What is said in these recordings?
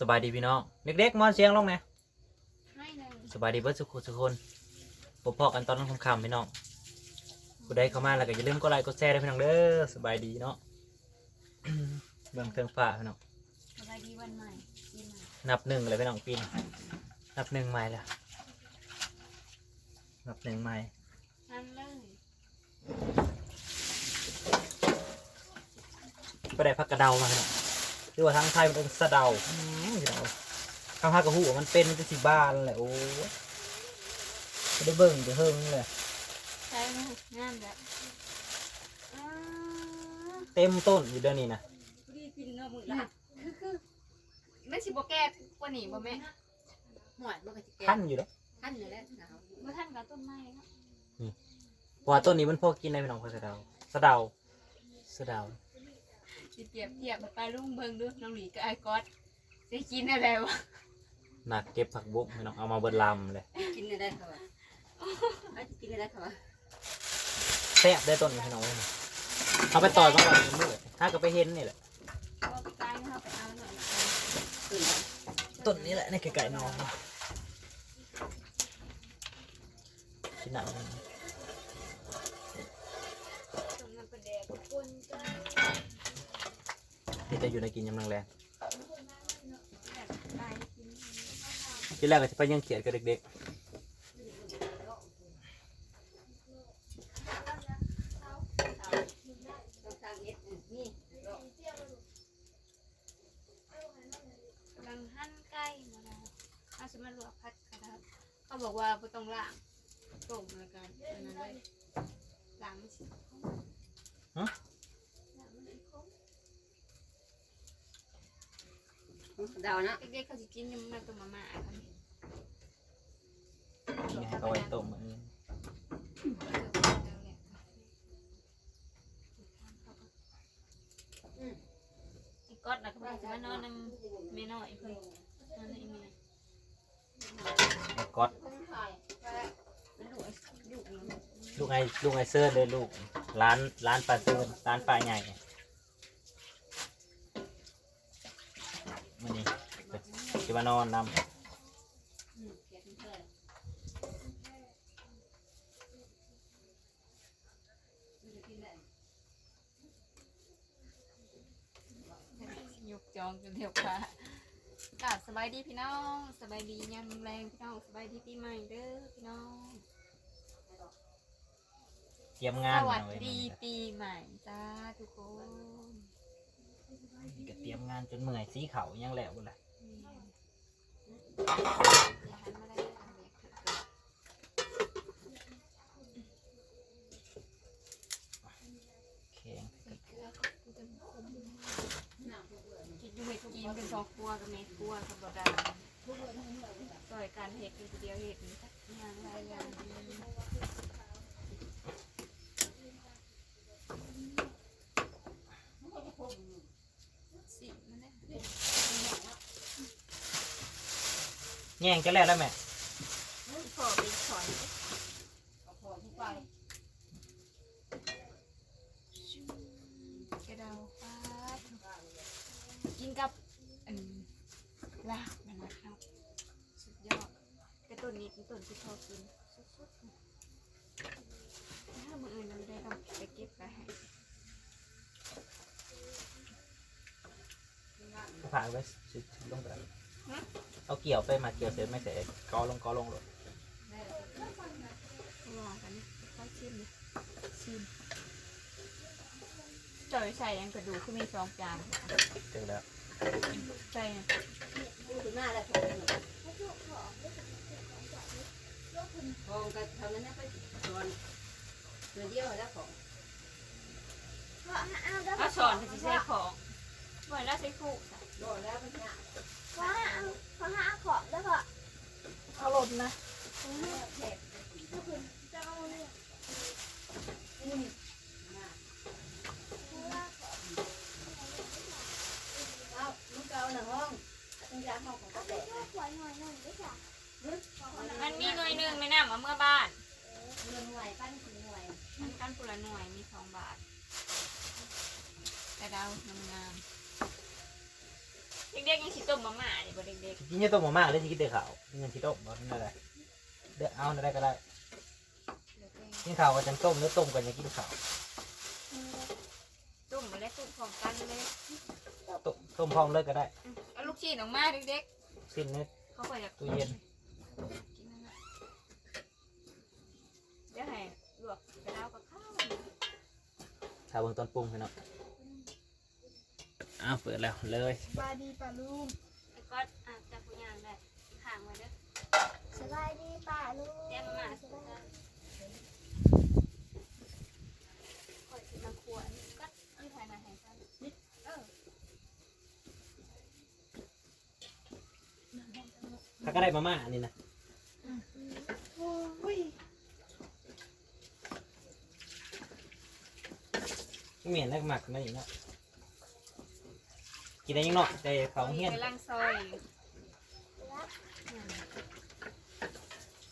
สบายดีพี่น้องเด็กๆมอนเสียงลงไหมให้หนึ่งสบายดีเบิร์สุขุสุกคนพบพอกันตอนนั้นค่ำๆพี่น้องผู้ใดเข้ามาแล้วก็อย่าลืมกดไลค์กดแชร์ด้วยพี่น้องเด้อสบายดีเนาะ เบิ่งเทิงฟ้าพี่น้องสบายดีวันใหม่ปีใหม่นับหนึ่งเลยพี่น้องปีนนับหนึ่งใหม่แล้วนับหนึ่งใหม่นั่นเลยก็ได้พักกระเดามาพี่น้อง หรือว่าทางไทยมันเป็นสะเดาอืมพี่น้องทางภาคกระหูมันเป็นมันจะสีบานแหละโอ้ยไม่ได้เบิ่งจะเฮิงเลยใช่ไหมงานแบบอ่าเต็มต้นอยู่เดือนนี้นะดีกินเนาะมึงละคือคือไม่สิบ่แก้กว่านี้บ่แม่หวดมันก็จะแก่ท่านอยู่แล้วท่านอยู่แล้วหนาวบ่ทันกับต้นไม้เนาะเพราะว่าต้นนี้มันพอกินได้พี่น้องพอสะเดาสะเดาสะเดา สิเปรียบเทียบไปลุงเบิ่งดูน้องหลีกับไอ้ก๊อตสิกินอะไรวะหนักเก็บผักบุ้งพี่น้องเอามาเบิดลำเลยกินได้ค่ะวะไอ้จะกินได้ค่ะวะแซ่บได้ต้นนี้พี่น้องเลยนะเอาไปต่อยมาวันนี้มืดถ้าก็ไปเห็นนี่แหละเอาไปตายนะครับไปเอาหน่อยตื่นแล้วต้นนี้แหละในไก่ๆน้องชิ้นหนัก ต้นมันเป็นแดงคนจ้า ที่ จะอยู่ในกินยำนังแรงกินที่แรกก็จะไปยังเขียดกับเด็กองสร้างเอ็ดนี่ กำลังหั่นไก่มาแล้วเอาสิมาลวกผัดกระดาษเขาบอกว่าบ่ต้องล้างต้มแล้วกันอันนั้นเลยล้างมันสิล้างมันสิคม ดาวนะ เด็ กๆเขาสิกินยำมันต้มมาม่ากันๆนี่ให้เขาไว้ต้มอันนี้อีกก๊อตนะก็บ่ได้สิมานอนนำแม่น้อยเพิ่นนอนในแม่ไอ้ก๊อตมันลูกไอ้ลูกมันลูกไอ้ลูกไอ้เซิร์เลยลูกร้านร้านปลาเซิร์ร้านปลาใหญ่มันนี่จะ มานอนนำยกจองจนเดียวค่ะกราบสบายดีพี่น้องสบายดียามแรงพี่น้องสบายดีปีใหม่เด้อพี่น้องเตรียมสงานวัสหน่อยดีปีใหม่จ้าทุกคน นี่ก็เตรียมงานจนเมื่อยสีเขายังแล้วเลย อย่าหันมาได้ทำเด็กเถอะแข็งคิดดูเห็ดกินเป็นสองครัวกับเมครัวกับบ่ได้ซอยการเห็ดอยู่คนเดียวเห็ดนี่สักอย่างไรอย่างสิมันได้ แย่งจะแล้วแล้วแม่พอไปถอนกระเดาฟ้ากินกับอันลาบมันนะครับสุดยอดกระต้นนี้เป็นต้นที่พอกินสุดๆถ้ามืออื่นเราไม่ได้ต้องไปเก็บไปให้ผ่านไว้สิลงไป เอาเกี่ยวไปมาเกี่ยวเสร็จไม่เสร็จกอลงกอลงเลยลองกันนะค่อยชิมเลยชิมจอยใส่ยังกระดูกคือมีสองจานเจอแล้วใส่ถึงหน้าแล้วของของกันเท่านั้นนะไปตอนเดือนเดียวแล้วของเอาสอนจะใช้ของบ่อยแล้วใช้คู่ค่ะโดนแล้วมันเนี่ยว่า เอาขอหาของแล้วก็เอาลมนะจะเอาเนี่ยเอาลูกเก่าหน้าห้องต้องย้ายห้องของกาแฟเลือกหวยหน่อยหนึ่งด้วยจ้ะมันมีหน่วยหนึ่งไม่น่ามาเมื่อบ้านเงินหน่วยปั้นถึงหน่วยมันกันปุละหน่วยมีสองบาทแต่ดาวงามๆ เด็กๆยังสิต้มมาม่านี่บ่เด็กกินเนี่ยต้มมาม่าเลยสิกินแต่ข้าวนี่ยังสิต้มบ่นั่นแหละเด้อเอาได้ก็ได้ๆเดี๋ยวแกงกินข้าวก็จังต้มแล้วต้มกันยังกินข้าวต้มมาแล้วต้มพร้อมกันเลยต้มต้มพร้อมเลยก็ได้อืมเอาลูกชิ้นออกมาเด็กสิ้นนึก ๆเขาก็อยากตู้เย็น กินนั่นน่ะเดี๋ยวให้ลวกกระดาวกับข้าวถ้าเบิ่งตอนปรุงให้เนาะ อ้าวเปิดแล้วเลยสบายดีป่าลุงแล้วก็อะจับผู้ย่างได้ข้างไว้เด้อสบายดีป่าลุงเตรียมมาม่าสบายดีคอยสิมาขวดก็ที่ภายในให้กันเออถ้าก็ได้มาม่าอันนี้นะโอ้ยไม่เหม็นแล้วก็หมักนั่นอีกเนาะ กินได้ยังเนาะแต่เขาเฮี้ยนกำลังซอยรัก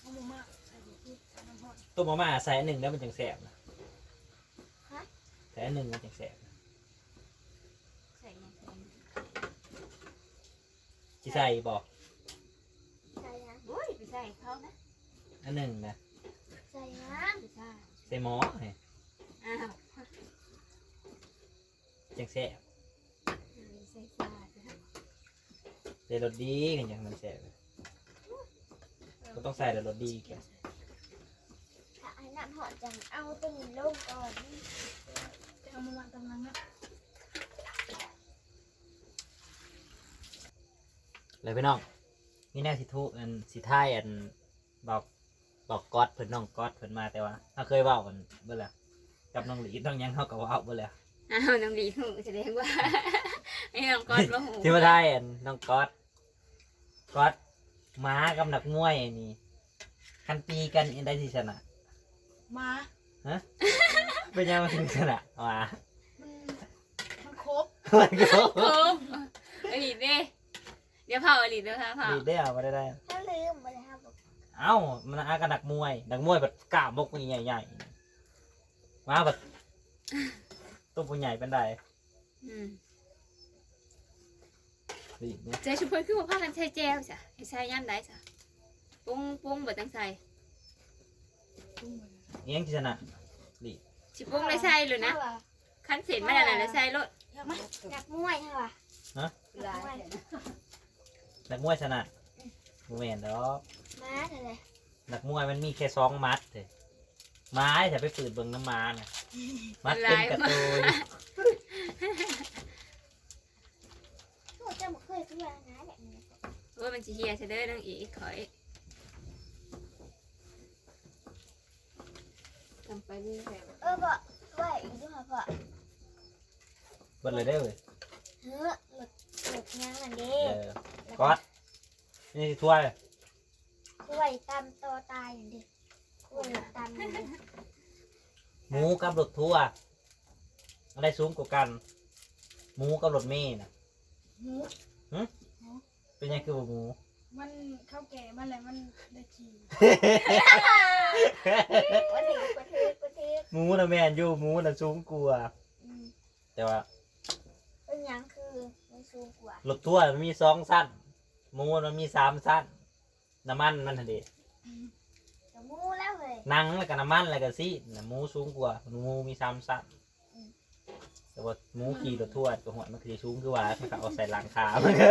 เอามาม่าใส่ถุงที่น้ำหอมต้มมาม่าใส่อันหนึ่งแล้วมันจังแสบนะใส่อันหนึ่งมันจังแสบนะใส่ไงใส่ไงจิใส่บอกใส่ยังโอ้ยไปใส่เขานะอันหนึ่งนะใส่ยังไปใส่ใส่หมอให้อ้าวจังแสบ ใส่ซ่าจ้ะใส่รสดีกันอย่างมันแสบก็ต้องใส่แต่รสดีแกถ้าไอ้น้ำหอดจังเอาตัวนี้ลงก่อนจะเอามาวางตรงนั้นนะเลยพี่น้องนี่แน่สิทุอันสิท้ายอันบอกบอกก๊อตเพิ่นน้องก๊อตเพิ่นมาแต่ว่าเขาเคยเว้ากันเบิ่แล้วกับน้องหลีต้องยังเขาก็เว้าเบิ่แล้วอ้าวน้องดีหูแสดงว่า ไอ้น้องกอดว่าหูที่มาท้ายอันน้องก๊อตก๊อตม้ากับนักมวยนี่คันตีกันอันใดที่ชนะ มา เป็นยังไงถึงชนะม้ามัน มันครบมันก็โอ้อลีดเด้เดี๋ยวเผาอลีดเดี๋ยวเผาดีได้เอามาได้ได้ ถ้าลืมไปเลยครับเอ้ามันอากับนักมวย นักมวยแบบกล้ามบกใหญ่ๆมาแบบตัวผู้ใหญ่เป็นไดอืม ดีเนี่ยใจชุบเพิ่นคือว่าพากันใช้แจวจ้ะให้ใช้ย่ำได้จ้ะปุ้งปุ้งบ่ต้องใส่เอียงที่ชนะสิปุ้งได้ใส่เลยนะคันเสร็จมาแล้วน่ะแล้วใส่รถนักมวยใช่ป่ะหลายแต่นะนักมวยชนะโมเมนต์แล้วมาเถอะเลยนักมวยมันมีแค่สองมัดเลยไม้แต่ไปฝืนเบิ่งน้ำมาน่ะมัดเป็นกระตุย พวกเจ้าบ่เคยซื้ออะไรนะแบบนี้ ว่ามันสิเฮียซะเด้อนางอีกขอยทำไปเรื่อยเออบ่ไหวอีกด้วยค่ะพ่อเบิ่งเลยได้อเลยเฮ้อหลุดหลุดยังอันนี้เออก๊อตนี่สิถ้วยกล้วยตำโตตายอย่างนี้กล้วยตำอย่างนี้หมูกับรถทัวร์อะไรสูงกว่ากัน หมูกับรถเมย์น่ะหมู เป็นยังคือบ่หมู มันข้าวแก่มันอะไรมันได้ขี่กระถือกระถือกระถือหมูนะแม่นอยู่หมูนะสูงกว่าอืมแต่ว่าเป็นหยังคือมันสูงกว่ารถทัวร์มันมีสองสั้นหมูมันมีสามสั้นน้ำมันมันหั่นเดิจะมูแล้วเลยนั่งแล้วก็น้ำมันแล้วก็ซีนะหมูสูงกว่าหมูมีสามสั้น แต่ว่าหมูขี่รถทัวร์ก็หัวมันคือสูงคือว่าถ้าเขาเอาใส่หลังคามันก็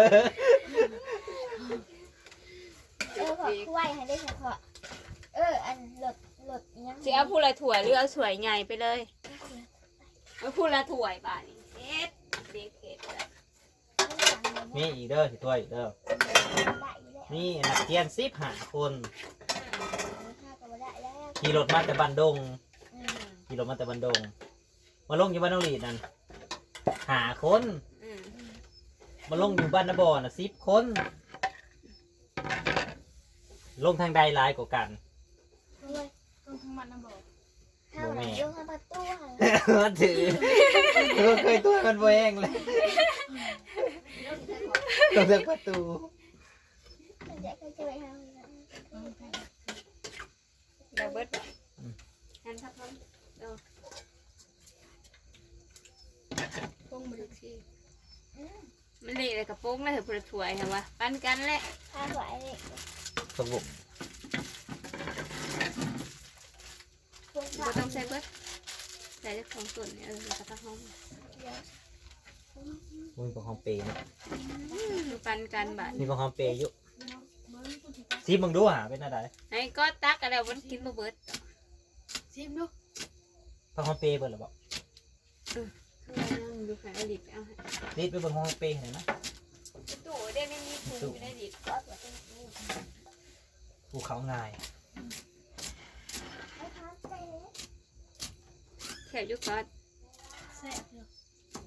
เออพอกล้วยให้ได้เฉพาะเออ อันหลดหลดยังๆสิเอาผู้ละถ้วยหรือเอาถ้วยใหญ่ไปเลยเอาผู้ละถ้วยบาดนี้เฮ็ดเด็กเฮ็ดแล้วมีอีกเด้อสิถ้วยอีกเด้อมีนักเรียนสิบห้าคนขี่รถมาแต่บันดงขี่รถมาแต่บันดง มาลงอยู่บ้านน้องหลีดนั่นหาคนอืมมาลงอยู่บ้านนาบอน่ะสิบคน ลงทางใดหลายกว่ากันต้องทั้งมันนะบอกข้าวหลังยกข้าวประตูค่ะมันถือก็เคยตัวมันบ่เองเลยต้องเลือกประตูมันจะเคยช่วยทำเดี๋ยวเบิดหันทับลงเอาต้อ งมาลูดูกสิมันเละเลยกระโปรงเลยเถอะพลถวยนะวะปั้นกันแหละข้าวสวยนี่สงบพวกบ่ต้องใส่เบิดใส่ได้าของส่วนเนี่ยเออแล้วก็ตักห้องเดี๋ยวมีของเปย์นะปันกันบาดมีของหอมเปย์อยู่ซีมึงดูหาเป็นอะไรไอ้ก็ตักอะไรวันกินบ่เบิดซิมดูของหอมเปย์เบิดหรือเปล่า ดูค่ะเอาดิบเอาให้รีดไปบิ่งของหอมเปย์ไหนอยนะตู้ได้ไม่มีถุงอยู่ได้ดิบก็สวยเป็นนี่ภูเขาง่ายแถวอยุกอดแซ่บอยู่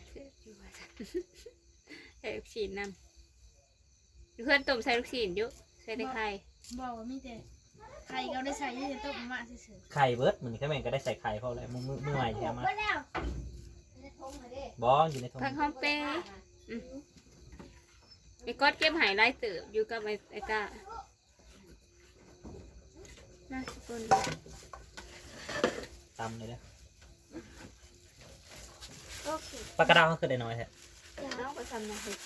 แถวอยู่ว่าซั่นใส่ลูกชิ้นนำเพื่อนต้มใส่ลูกชิ้นอยู่ใส่ในไข่บอกว่ามีแต่ไข่ก็ได้ใส่ยี่สิบต้มมาเฉยไข่เบิร์ดเหมันก็แม่งก็ได้ใส่ไข่เพราะอะไรมึงมึงมึงใหม่ใช่ไหมก็แล้ว บออยู่ในท้องพังหอมเปย์ไอ้ก๊อดเก็บหายไล่เติบอยู่กับไอ้ไอ้ก้าน่าสกุลตำเลยเด้อโอเคปลากระดาวเขาคือได้น้อยแท้น้องก็ทำนะเฮ้ย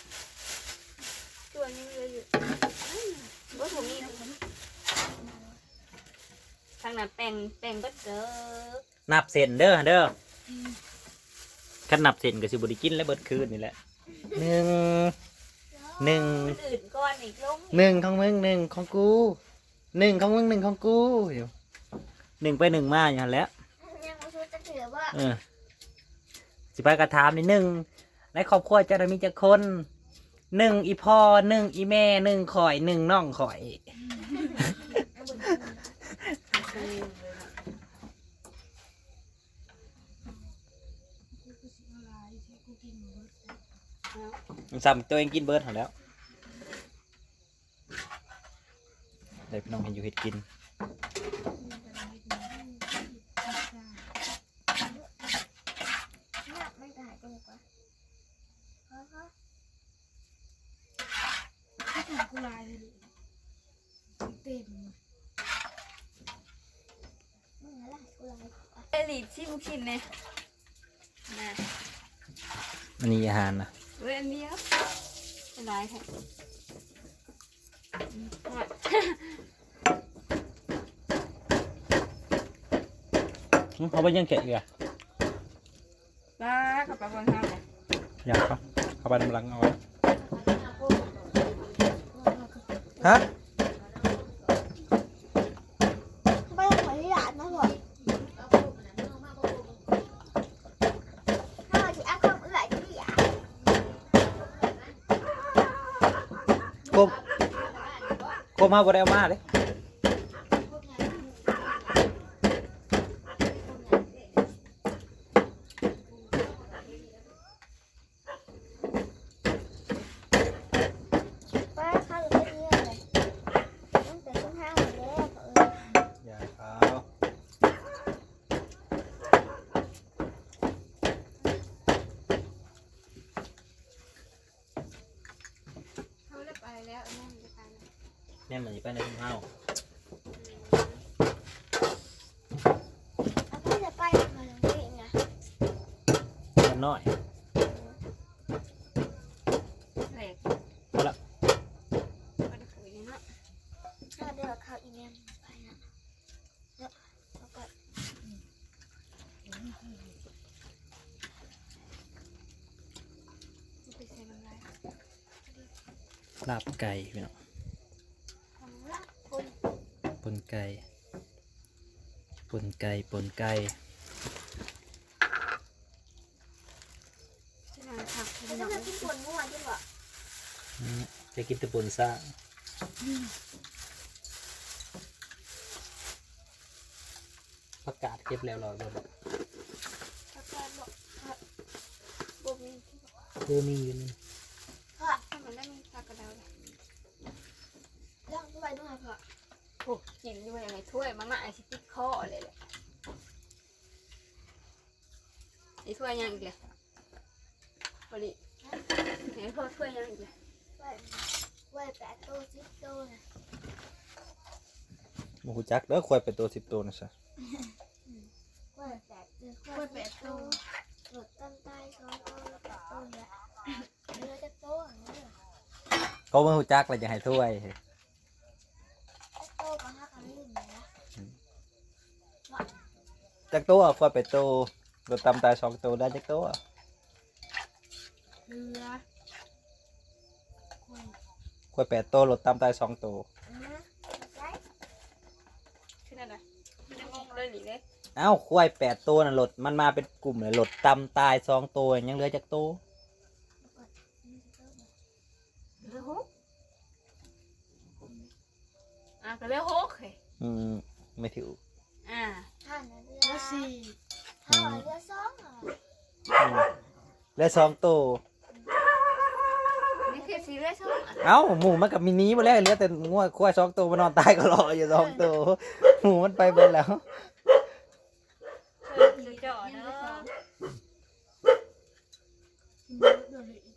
ตัวนี้เหลยอยู่บ่ถูกนี่นะทางนั้นแป้งแป้งก็เกิดนับเส้นเด้อเด้อ ขันนับเส้นก็สิบุได้กินแล้วเบิดคืนนี่แหละหนึ่งหนึ่งมันอื่นก้อนอีกลงหนึ่งของมึงหนึ่งของกูหนึ่งของมึงหนึ่งของกูอยู่หนึ่งไปหนึ่งมาอย่างนั้นแหล้วยังไม่รู้จะถือว่าเออสิไปกระถามนิดหนึ่งในครอบครัวจะได้มีจักคนหนึ่งอีพ่อหนึ่งอีแม่หนึ่งข่อยหนึ่งน้องข่อยๆกูกูสิเอาหลายที่กูกินหมด ซ้ำตัวเองกินเบิร์ดหมดแล้วเดี๋ยวพี่น้องเห็นอยู่เห็ดกินกูลายเลยดิเต็มเมื่อไรกูลฟ์เอลิทที่ลูกชิ้นเนี่ยนะอันนี้อาหารนะ เว้ยอันเดียว เป็นไรค่ะอืมทอดหึเขาไปยังแกะอีกอะปลากับปลาบางทางเลยอยากครับเข้าไปน้ำลังเอาไว้ฮะ ไม่ต้องขอที่ร้านนะพ่อถ้าเราจะเอาความเอื่อยที่อยาก กมกมมาบ่ได้เอามาเลย ป้าข้าวอยู่ที่นี่เลยตั้งแต่ช่วงห้าโมงแล้วเออ อย่าเอา เขาได้ไปแล้วแม่มันจะไปแล้ว แน่นเหมือนจะไปในทุ่งเฮาเอาพี่จะไปมาตรงนี้ไงมันน้อยแหลกพอละก็ได้คุยเนาะถ้าเดี๋ยวข้าวอีเมลไปนะเดี๋ยวแล้วก็ไปใส่น้ำลายลาบไก่พี่น้องทำละคน ปนไก่ปนไก่ปนไก่จะนานผักแล้วก็มากินปวดมั่วใช่ปะอืมจะกินแต่ปนซ่าประกาศเก็บแล้วเหรอเดี๋ยวบอกแล้วก็บอกว่าบ่มีที่บอกเออมีอยู่นี่ พ่อ ถ้ามันได้มีผักกระเดาเลย เรื่องด้วยด้วยพ่อ โอ้กินอยู่อย่างไรถ้วยมาม่าไอซิติดคอเลยแหละไอถ้วยยังอีกเลยพอดีไหนพ่อถ้วยยังอีกเลยไว้ไว้แปดโตสิบโตนะโมหูจักเด้อควายเป็นตัวสิบตัวนะใช่ไว้แปดเดือนกล้วยแปดโตหลุดตั้งใต้สองโตแล้วแปดโตเนี่ยเดือนจะโตอย่างเงี้ยเขาไม่หูจักเลยจะให้ถ้วย โตก็ห้ากันลื่นนะ จักตัวควายเป็ดตัวรถตำตายสองตัวได้จักตัวเรือควายแปดตัวรถตำตายสองตัวอืมใช่ขึ้นอะไรขึ้นงงเลยหรือเลยเอ้าควายแปดตัวน่ะรถมันมาเป็นกลุ่มเลยรถตำตายสองตัวยังเหลือจักตัวเรือฮกอะก็เรือฮกเฮ้ยอืมไม่ถืออ่า สี่ท่านว่าเรือสองเหรออืมเหลือสองตัวนี่คือสีเรือช่องอะเอ้าหมูมันกับมินิหมดแล้วเหลือแต่งัวควายสองตัวมันนอนตายก็รออยู่สองตัวหมูมันไปเบิดแล้วเธอคือจอเนาะกินเรือเรือเลยอีก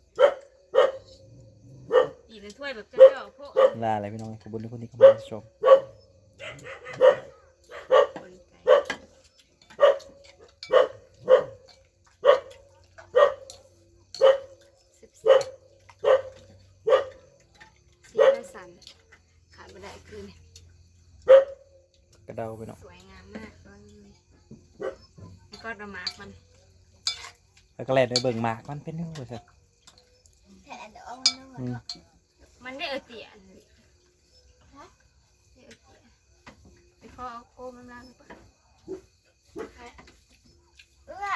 อีกเป็นถ้วยแบบเจ้าๆพวก ลาอะไรพี่น้องขอบคุณทุกคนที่เข้ามาชม บริใจสิบสี่สีเลือสันขาดบันไดคือ กระเดาไปน้องสวยงามมากตอนนี้แล้วก็ระหมากมันแล้วก็แล่นไปเบิ่งหมากมันเป็นยังไงเถอะแทนอันเดอร์เอามันนู่นอืมมัน